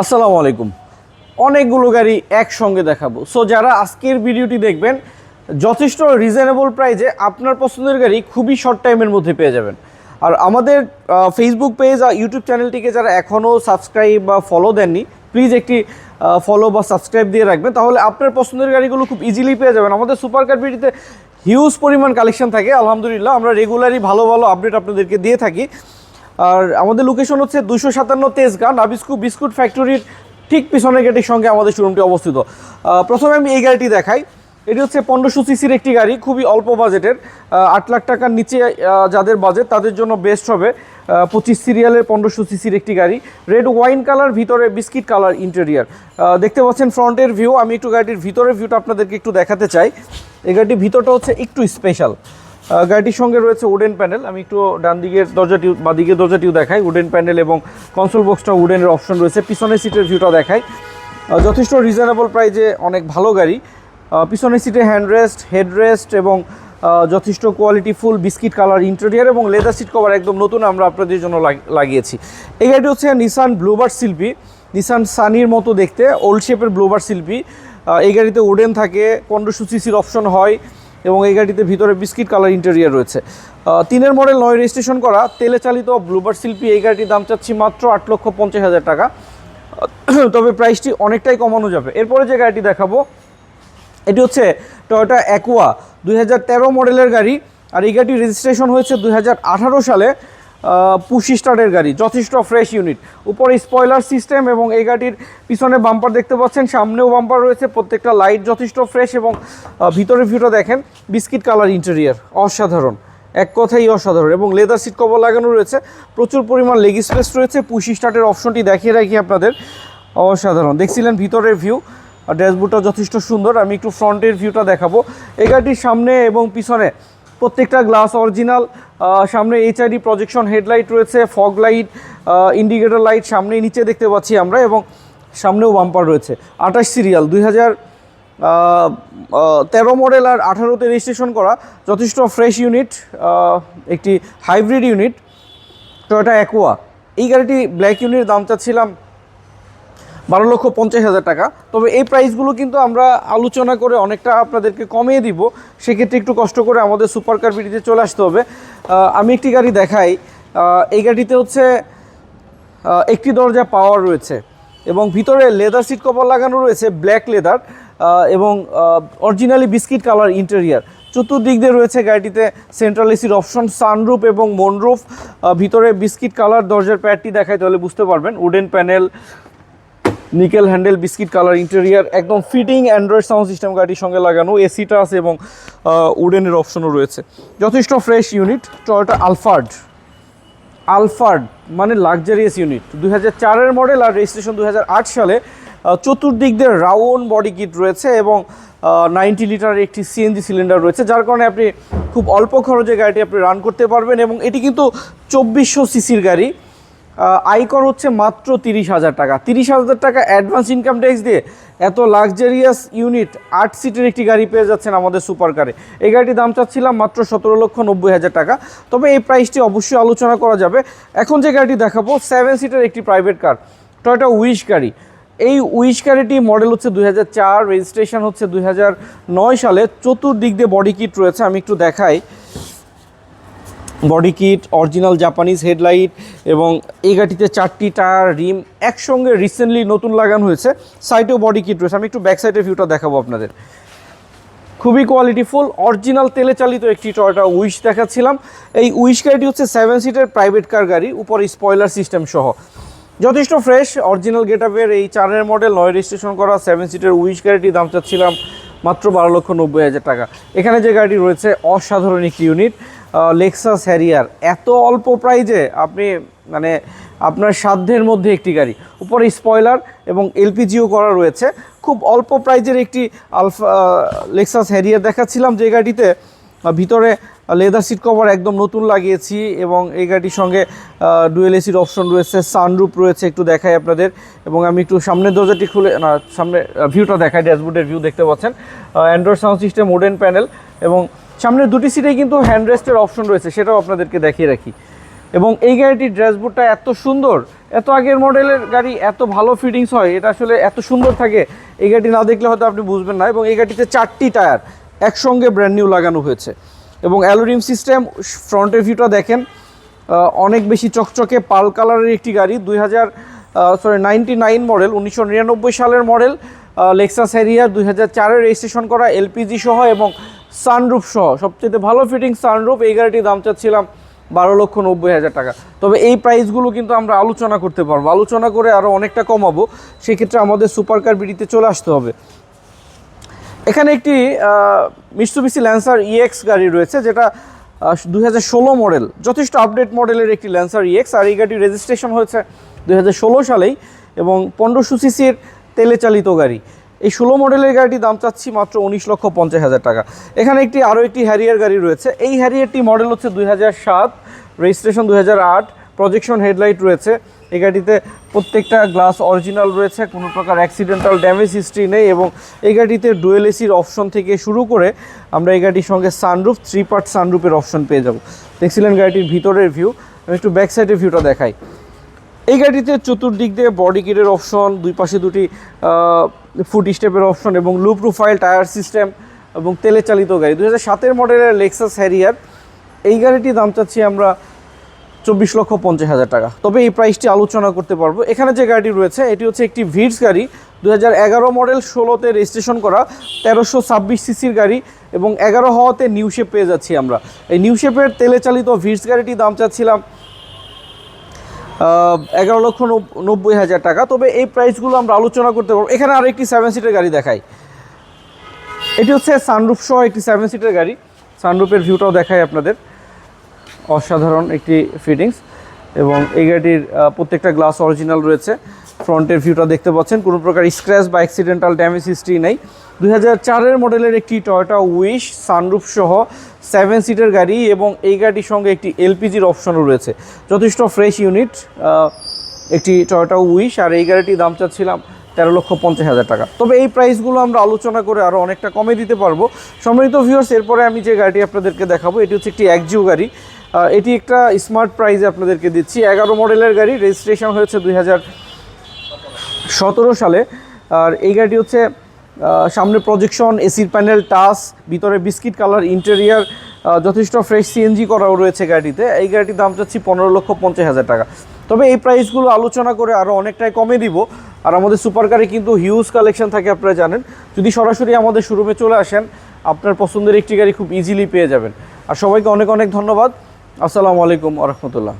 আসসালামু আলাইকুম। অনেকগুলো গাড়ি একসঙ্গে দেখাবো। সো যারা আজকের ভিডিওটি দেখবেন, যথেষ্ট রিজনেবল প্রাইজে আপনার পছন্দের গাড়ি খুবই শর্ট টাইমের মধ্যে পেয়ে যাবেন। আর আমাদের ফেসবুক পেজ আর ইউটিউব চ্যানেলটিকে যারা এখনও সাবস্ক্রাইব বা ফলো দেননি প্লিজ একটি ফলো বা সাবস্ক্রাইব দিয়ে রাখবেন। তাহলে আপনার পছন্দের গাড়িগুলো খুব ইজিলি পেয়ে যাবেন। আমাদের সুপার ভিডিওতে হিউজ পরিমাণ কালেকশন থাকে। আলহামদুলিল্লাহ, আমরা রেগুলারই ভালো ভালো আপডেট আপনাদেরকে দিয়ে থাকি। আর আমাদের লোকেশন হচ্ছে দুশো সাতান্ন তেজগাঁ, নাবিস্কু বিস্কুট ফ্যাক্টরির ঠিক পিছনের গেটের সঙ্গে আমাদের শোরুমটি অবস্থিত। প্রথমে আমি এই গাড়িটি দেখাই। এটি হচ্ছে পনেরোশো সিসির একটি গাড়ি, খুবই অল্প বাজেটের আট লাখ টাকার নিচে যাদের বাজেট তাদের জন্য বেস্ট হবে। পঁচিশ সিরিয়ালের পনেরোশো সিসির একটি গাড়ি। রেড ওয়াইন কালার ভিতরে বিস্কিট কালার ইন্টেরিয়ার দেখতে পাচ্ছেন ফ্রন্টের ভিউ আমি একটু গাড়িটির ভিতরের ভিউটা আপনাদেরকে একটু দেখাতে চাই। এই গাড়িটির ভিতরটা হচ্ছে একটু স্পেশাল গাড়িটির সঙ্গে রয়েছে উডেন প্যানেল আমি একটু ডান দিকের দরজাটি বা দিকের দরজাটিও দেখাই। উডেন প্যানেল এবং কনসোল বক্সটা উডেনের অপশন রয়েছে। পিছনের সিটের ভিউটা দেখাই। যথেষ্ট রিজনেবল প্রাইজে অনেক ভালো গাড়ি। পিছনের সিটে হ্যান্ডরেস্ট হেডরেস্ট এবং যথেষ্ট quality full biscuit colour interior এবং লেদার সিট কভার একদম নতুন আমরা আপনাদের জন্য লাগ- লাগিয়েছি। এই গাড়িটি হচ্ছে নিসান ব্লুবার শিল্পী নিসান সানির মতো দেখতে ওল্ড শেপের ব্লুবার শিল্পী এই গাড়িতে উডেন থাকে, পনেরোশো সিসির অপশন হয়। এবং এই গাড়িতে ভিতরে বিস্কিট কালার ইন্টেরিয়ার রয়েছে। তিনের মডেল নয় রেজিস্ট্রেশন করা, তেলে চালিত ব্লুবার শিল্পী এই গাড়িটির দাম চাচ্ছি মাত্র আট লক্ষ পঞ্চাশ হাজার টাকা। তবে প্রাইসটি অনেকটাই কমানো যাবে। এরপরে যে গাড়িটি দেখাবো, এটি হচ্ছে টয়োটা অ্যাকোয়া দুই মডেলের গাড়ি। আর এই গাড়িটি রেজিস্ট্রেশন হয়েছে দুই হাজার আঠারো সালে। পুশি স্টার্টের গাড়ি যথেষ্ট ফ্রেশ ইউনিট উপরে স্পয়লার সিস্টেম এবং এই গাড়ির পিছনে বাম্পার দেখতে পাচ্ছেন সামনেও বাম্পার রয়েছে প্রত্যেকটা লাইট যথেষ্ট ফ্রেশ এবং আহ, ভিতরের ভিউটা দেখেন বিস্কিট কালার ইন্টেরিয়ার অসাধারণ এক কথাই অসাধারণ এবং লেদার সিট কভার লাগানো রয়েছে প্রচুর পরিমাণ লেগ স্পেস রয়েছে পুশি স্টার্টের অপশনটি দেখিয়ে রাখি আপনাদের অসাধারণ দেখছিলেন ভিতরের ভিউ ড্যাশবোর্ডটা যথেষ্ট সুন্দর আমি একটু ফ্রন্টের ভিউটা দেখাবো এই গাড়িটির সামনে এবং পিছনে প্রত্যেকটা গ্লাস অরিজিনাল সামনে H I D projection headlight রয়েছে ফগ লাইট ইন্ডিকেটর লাইট সামনে নিচে দেখতে পাচ্ছি আমরা এবং সামনেও বাম্পার রয়েছে। আঠাশ সিরিয়াল দুই হাজার তেরো মডেল আর আঠারোতে রেজিস্ট্রেশন করা। যথেষ্ট ফ্রেশ ইউনিট একটি হাইব্রিড ইউনিট টয়োটা অ্যাকোয়া এই গাড়িটি ব্ল্যাক ইউনিটের দাম চাচ্ছিলাম বারো লক্ষ পঞ্চাশ হাজার টাকা। তবে এই প্রাইসগুলো কিন্তু আমরা আলোচনা করে অনেকটা আপনাদেরকে কমিয়ে দিব। সেক্ষেত্রে একটু কষ্ট করে আমাদের সুপার কার বিডিতে চলে আসতে হবে। আমি একটি গাড়ি দেখাই। এই গাড়িতে হচ্ছে একটি দরজা পাওয়ার রয়েছে এবং ভিতরে লেদার সিট কভার লাগানো রয়েছে ব্ল্যাক লেদার এবং অরিজিনালি বিস্কিট কালার ইন্টেরিয়ার চতুর্দিক দিয়ে রয়েছে গাড়িটিতে সেন্ট্রাল এসির অপশন সানরুফ এবং মনরুফ ভিতরে বিস্কিট কালার দরজার প্যাডটি দেখায় তাহলে বুঝতে পারবেন। Wooden panel nickel handle, biscuit colour, interior, একদম ফিটিং অ্যান্ড্রয়েড সাউন্ড সিস্টেম গাড়ির সঙ্গে লাগানো। এসিটা আছে এবং উডেনের অপশনও রয়েছে। যথেষ্ট fresh unit, Toyota Alphard. Alphard মানে লাক্সারিয়াস ইউনিট। হাজার চারের মডেল আর রেজিস্ট্রেশন দুই হাজার আট সালে চতুর্দিক দিয়ে রাউন্ড বডি কিট রয়েছে এবং নাইনটি লিটারের একটি সিএনজি সিলিন্ডার রয়েছে, যার কারণে আপনি খুব অল্প খরচে গাড়িটি আপনি রান করতে পারবেন এবং এটি কিন্তু চব্বিশশো সিসির গাড়ি। আয়কর হচ্ছে মাত্র তিরিশ হাজার টাকা। তিরিশ হাজার টাকা অ্যাডভান্স ইনকাম ট্যাক্স দিয়ে এত লাক্সারিয়াস ইউনিট আট সিটের একটি গাড়ি পেয়ে যাচ্ছেন আমাদের সুপার কারে এই গাড়িটির দাম চাচ্ছিলাম মাত্র সতেরো লক্ষ নব্বই হাজার টাকা। তবে এই প্রাইসটি অবশ্যই আলোচনা করা যাবে। এখন যে গাড়িটি দেখাবো সেভেন সিটের একটি প্রাইভেট কার টয়টা উইশ গাড়ি। এই উইশ গাড়িটি মডেল হচ্ছে দুই হাজার চার রেজিস্ট্রেশন হচ্ছে দুই হাজার নয় সালে। চতুর্দিক দিয়ে বডি কিট রয়েছে, আমি একটু দেখাই। Body kit, original Japanese headlight এবং এই গাড়িতে চারটি টায়ার, রিম একসঙ্গে রিসেন্টলি নতুন লাগানো হয়েছে। সাইডেও বডি কিট রয়েছে। আমি একটু ব্যাক সাইডের ভিউটা দেখাবো আপনাদের। খুবই কোয়ালিটিফুল অরিজিনাল তেলে চালিত একটি টয়টা উইশ দেখাচ্ছিলাম। এই উইশ গাড়িটি হচ্ছে সেভেন সিটের প্রাইভেট কার গাড়ি, উপরে স্পয়লার সিস্টেম সহ। যথেষ্ট ফ্রেশ অরিজিনাল গেটআপের এই চারের মডেল নয় রেজিস্ট্রেশন করা সেভেন সিটের উইশ গাড়িটি দাম চাচ্ছিলাম মাত্র বারো লক্ষ নব্বই হাজার টাকা। এখানে যে গাড়িটি রয়েছে, অসাধারণ একটি ইউনিট লেক্সাস হ্যারিয়ার এত অল্প প্রাইজে আপনি মানে আপনার সাধ্যের মধ্যে একটি গাড়ি। উপরে স্পয়লার এবং এলপিজিও করা রয়েছে। খুব অল্প প্রাইজের একটি আলফা লেক্সাস হ্যারিয়ার দেখাচ্ছিলাম যে গাড়িতে ভিতরে লেদার সিট কভার একদম নতুন লাগিয়েছি এবং এই গাড়ির সঙ্গে ডুয়েল এসির অপশন রয়েছে সানরুপ রয়েছে, একটু দেখাই আপনাদের। এবং আমি একটু সামনের দরজাটি খুলে, না, সামনে ভিউটা দেখাই ড্যাশবোর্ডের ভিউ দেখতে পাচ্ছেন। Android sound system wooden panel এবং সামনের দুটি সিটেই কিন্তু হ্যান্ড রেস্টের অপশন রয়েছে, সেটাও আপনাদেরকে দেখিয়ে রাখি। এবং এই গাড়িটির ড্যাশবোর্ডটা এত সুন্দর, এত আগের মডেলের গাড়ি, এত ভালো ফিটিংস হয়, এটা আসলে এত সুন্দর থাকে, এই গাড়িটি না দেখলে হয়তো আপনি বুঝবেন না। এবং এই গাড়িতে চারটি টায়ার একসঙ্গে ব্র্যান্ড নিউ লাগানো হয়েছে। এবং অ্যালোরিম সিস্টেম ফ্রন্টের ভিউটা দেখেন অনেক বেশি চকচকে, পাল কালারের একটি গাড়ি, দুই হাজার সরি নাইনটি নাইন মডেল উনিশশো নিরানব্বই সালের মডেল লেক্সাস হ্যারিয়ার দুই হাজার চারের রেজিস্ট্রেশন করা এলপিজি সহ এবং সানরুফ সহ, সবচেয়ে ভালো ফিটিং সানরুফ এই গাড়িটির দাম চাচ্ছিলাম বারো লক্ষ নব্বই হাজার টাকা। তবে এই প্রাইসগুলো কিন্তু আমরা আলোচনা করতে পারব। আলোচনা করে আরও অনেকটা কমাবো, সেক্ষেত্রে আমাদের সুপার কার বিডিতে চলে আসতে হবে। এখানে একটি মিস্টুবিসি ল্যান্সার ইএক্স গাড়ি রয়েছে, যেটা দুই হাজার ষোলো মডেল যথেষ্ট আপডেট মডেলের একটি ল্যান্সার ইএক্স আর এই গাড়ির রেজিস্ট্রেশন হয়েছে দুই হাজার ষোলো সালেই, এবং পনেরোশো সিসির তেলে চালিত গাড়ি। এই ষোলো মডেলের গাড়িটির দাম চাচ্ছি মাত্র উনিশ লক্ষ পঞ্চাশ হাজার টাকা। এখানে একটি আরও একটি হ্যারিয়ার গাড়ি রয়েছে। এই হ্যারিয়ারটি মডেল হচ্ছে দুই সাত, রেজিস্ট্রেশন দুই হাজার আট প্রজেকশন হেডলাইট রয়েছে। এই গাড়িতে প্রত্যেকটা গ্লাস অরিজিনাল রয়েছে, কোনো প্রকার অ্যাক্সিডেন্টাল ড্যামেজ হিস্ট্রি নেই এবং এই গাড়িতে ডুয়েল এসির অপশন থেকে শুরু করে আমরা এই গাড়ির সঙ্গে সানরুফ থ্রি পার্ট সানরুফের অপশন পেয়ে যাব। দেখছিলেন গাড়িটির ভিতরের ভিউ আমি একটু ব্যাক সাইডের ভিউটা দেখাই। এই গাড়িতে চতুর্দিক দিয়ে বডি কিটের অপশন দুই পাশে দুটি ফুট স্টেপের অপশন এবং লু প্রোফাইল টায়ার সিস্টেম এবং তেলে চালিত গাড়ি। দু হাজার সাতের মডেলের লেক্সাস হ্যারিয়ার এই গাড়িটির দাম চাচ্ছি আমরা চব্বিশ লক্ষ পঞ্চাশ হাজার টাকা। তবে এই প্রাইসটি আলোচনা করতে পারব। এখানে যে গাড়িটি রয়েছে, এটি হচ্ছে একটি ভিডস গাড়ি। দু হাজার এগারো মডেল, ষোলোতে রেজিস্ট্রেশন করা, তেরোশো ছাব্বিশ সিসির গাড়ি এবং এগারো হওয়াতে নিউ শেপ পেয়ে যাচ্ছি আমরা। এই নিউ শেপের তেলে চালিত ভিডস গাড়িটির দাম চাচ্ছিলাম এগারো লক্ষ নব্বই হাজার টাকা। তবে এই প্রাইসগুলো আমরা আলোচনা করতে পারব। এখানে আরও একটি সেভেন সিটের গাড়ি দেখাই। এটি হচ্ছে সানরুফ সহ একটি সেভেন সিটের গাড়ি। সানরুফের ভিউটাও দেখায় আপনাদের। অসাধারণ একটি ফিটিংস এবং এই গাড়িটির প্রত্যেকটা গ্লাস অরিজিনাল রয়েছে। ফ্রন্টের ভিউটা দেখতে পাচ্ছেন। কোনো প্রকার স্ক্র্যাচ বা অ্যাক্সিডেন্টাল ড্যামেজ হিস্ট্রি নেই। দুই হাজার চারের মডেলের একটি টয়োটা উইশ সানরুফ সহ সেভেন সিটের গাড়ি এবং এই গাড়ির সঙ্গে একটি এলপিজির অপশনও রয়েছে। যথেষ্ট ফ্রেশ ইউনিট একটি টয়োটা উইশ আর এই গাড়িটির দাম চাচ্ছিলাম তেরো লক্ষ পঞ্চাশ হাজার টাকা। তবে এই প্রাইসগুলো আমরা আলোচনা করে আরও অনেকটা কমে দিতে পারব। সম্মানিত ভিউয়ার্স এরপরে আমি যে গাড়িটি আপনাদেরকে দেখাবো, এটি হচ্ছে একটি একজিও গাড়ি। এটি একটা স্মার্ট প্রাইজে আপনাদেরকে দিচ্ছি। এগারো মডেলের গাড়ি রেজিস্ট্রেশন হয়েছে দুই হাজার সতেরো সালে। আর এই গাড়িটি হচ্ছে সামনে প্রজেকশন এসির প্যানেল টাচ ভিতরে বিস্কিট কালার ইন্টেরিয়ার যথেষ্ট ফ্রেশ সিএনজি করাও রয়েছে গাড়িতে। এই গাড়িটির দাম চাচ্ছি পনেরো লক্ষ পঞ্চাশ হাজার টাকা। তবে এই প্রাইসগুলো আলোচনা করে আরও অনেকটাই কমে দিব। আর আমাদের সুপার কারে কিন্তু হিউজ কালেকশন থাকে, আপনারা জানেন। যদি সরাসরি আমাদের শোরুমে চলে আসেন, আপনার পছন্দের একটি গাড়ি খুব ইজিলি পেয়ে যাবেন। আর সবাইকে অনেক অনেক ধন্যবাদ। আসসালামু আলাইকুম আ রহমতুল্লাহ।